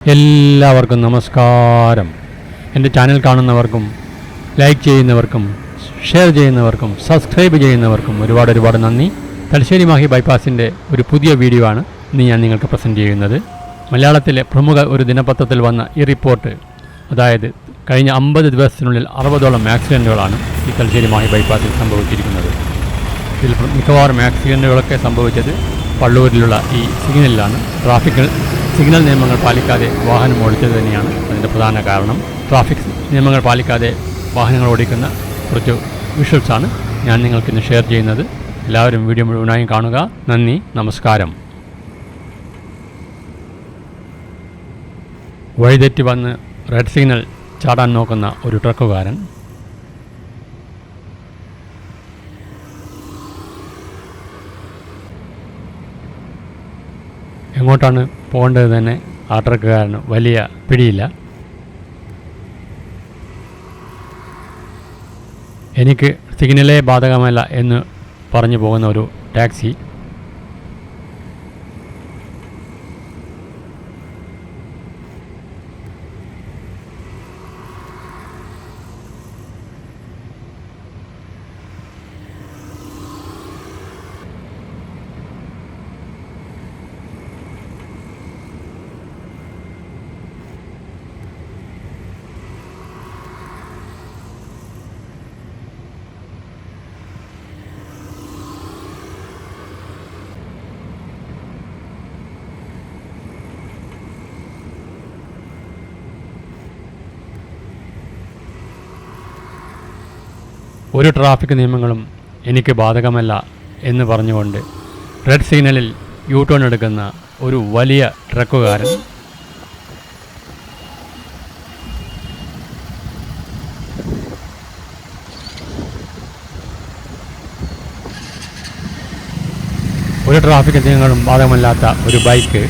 എല്ലാവർക്കും നമസ്കാരം. എന്റെ ചാനൽ കാണുന്നവർക്കും ലൈക്ക് ചെയ്യുന്നവർക്കും ഷെയർ ചെയ്യുന്നവർക്കും സബ്സ്ക്രൈബ് ചെയ്യുന്നവർക്കും ഒരുപാട് ഒരുപാട് നന്ദി. തലശ്ശേരി മാഹി ബൈപ്പാസിന്റെ ഒരു പുതിയ വീഡിയോ ആണ് ഇന്ന് ഞാൻ നിങ്ങൾക്ക് പ്രസന്റ് ചെയ്യുന്നത്. മലയാളത്തിലെ പ്രമുഖ ഒരു ദിനപത്രത്തിൽ വന്ന ഈ റിപ്പോർട്ട് അതായത് കഴിഞ്ഞ അമ്പത് ദിവസത്തിനുള്ളിൽ അറുപതോളം ആക്സിഡന്റുകളാണ് ഈ തലശ്ശേരി മാഹി ബൈപ്പാസിൽ സംഭവിച്ചിരിക്കുന്നത്. ഇതിൽ മിക്കവാറും ആക്സിഡന്റുകളൊക്കെ സംഭവിച്ചത് പള്ളൂരിലുള്ള ഈ സിഗ്നലിലാണ് ട്രാഫിക് സിഗ്നൽ നിയമങ്ങൾ പാലിക്കാതെ വാഹനം ഓടിച്ചത് തന്നെയാണ് അതിന്റെ പ്രധാന കാരണം. ട്രാഫിക് നിയമങ്ങൾ പാലിക്കാതെ വാഹനങ്ങൾ ഓടിക്കുന്ന കുറച്ച് വിഷ്വൽസാണ് ഞാൻ നിങ്ങൾക്ക് നിങ്ങൾക്കിന്ന് ഷെയർ ചെയ്യുന്നത്. എല്ലാവരും വീഡിയോ മുഴുവനായും കാണുക. നന്ദി നമസ്കാരം. വഴിതെറ്റി വന്ന് റെഡ് സിഗ്നൽ ചാടാൻ നോക്കുന്ന ഒരു ട്രക്കുകാരൻ എങ്ങോട്ടാണ് പോകേണ്ടത് തന്നെ ആ ട്രക്കുകാരന് വലിയ പിടിയില്ല. എനിക്ക് സിഗ്നലേ ബാധകമല്ല എന്ന് പറഞ്ഞു പോകുന്ന ഒരു ടാക്സി. ഒരു ട്രാഫിക് നിയമങ്ങളും എനിക്ക് ബാധകമല്ല എന്ന് പറഞ്ഞുകൊണ്ട് റെഡ് സിഗ്നലിൽ യൂ ടേൺ എടുക്കുന്ന ഒരു വലിയ ട്രക്കുകാരൻ ഒരു ട്രാഫിക് നിയമങ്ങളും ബാധകമല്ലാത്ത ഒരു ബൈക്ക്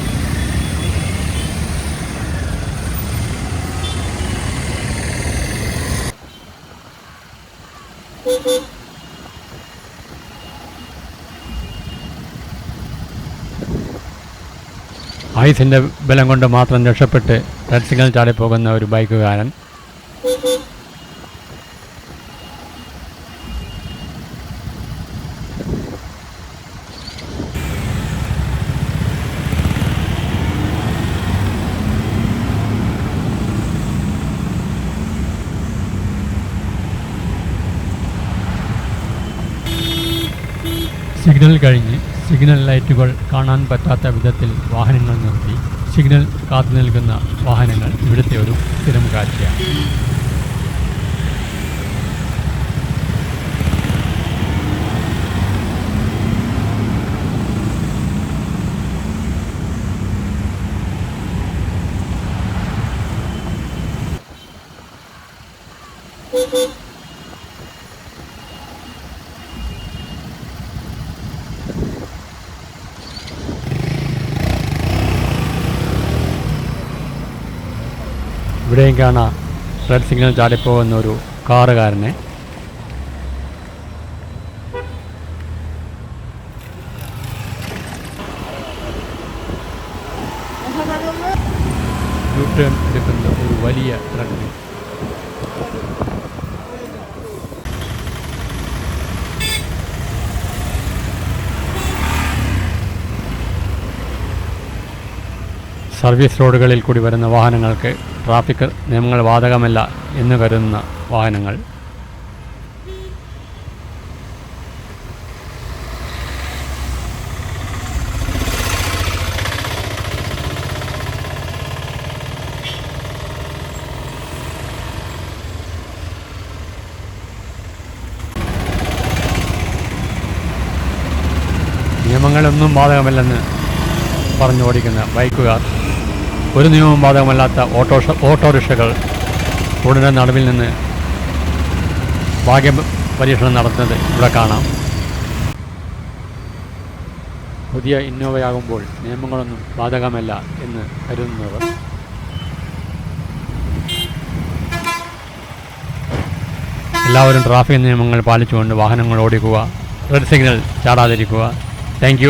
ആയുസിന്റെ ബലം കൊണ്ട് മാത്രം രക്ഷപ്പെട്ട് റെഡ് സിഗ്നൽ ചാടിപ്പോകുന്ന ഒരു ബൈക്കുകാരൻ. സിഗ്നൽ കഴിഞ്ഞ് സിഗ്നൽ ലൈറ്റുകൾ കാണാൻ പറ്റാത്ത വിധത്തിൽ വാഹനങ്ങൾ നിർത്തി സിഗ്നൽ കാത്തു നിൽക്കുന്ന വാഹനങ്ങൾ ഇവിടുത്തെ ഒരു സ്ഥിരം കാഴ്ചയാണ്. ഇവിടെയും കാണാം. റെഡ് സിഗ്നൽ ചാടിപ്പോകുന്ന ഒരു കാറുകാരനെ. യു എടുക്കുന്ന ഒരു വലിയ ട്രക്ക് സർവീസ് റോഡുകളിൽ കൂടി വരുന്ന വാഹനങ്ങൾക്ക് ട്രാഫിക് നിയമങ്ങൾ ബാധകമല്ല എന്ന് കരുതുന്ന വാഹനങ്ങൾ. നിയമങ്ങളൊന്നും ബാധകമല്ലെന്ന് പറഞ്ഞു ഓടിക്കുന്ന ബൈക്കുകാർ ഒരു നിയമം ബാധകമല്ലാത്ത ഓട്ടോ ഓട്ടോറിക്ഷകൾ ഉടനെ നടുവിൽ നിന്ന് ഭാഗ്യ പരീക്ഷണം നടത്തുന്നത് ഇവിടെ കാണാം. പുതിയ ഇന്നോവയാകുമ്പോൾ നിയമങ്ങളൊന്നും ബാധകമല്ല എന്ന് കരുതുന്നവർ. എല്ലാവരും ട്രാഫിക് നിയമങ്ങൾ പാലിച്ചുകൊണ്ട് വാഹനങ്ങൾ ഓടിക്കുക റെഡ് സിഗ്നൽ ചാടാതിരിക്കുക. താങ്ക്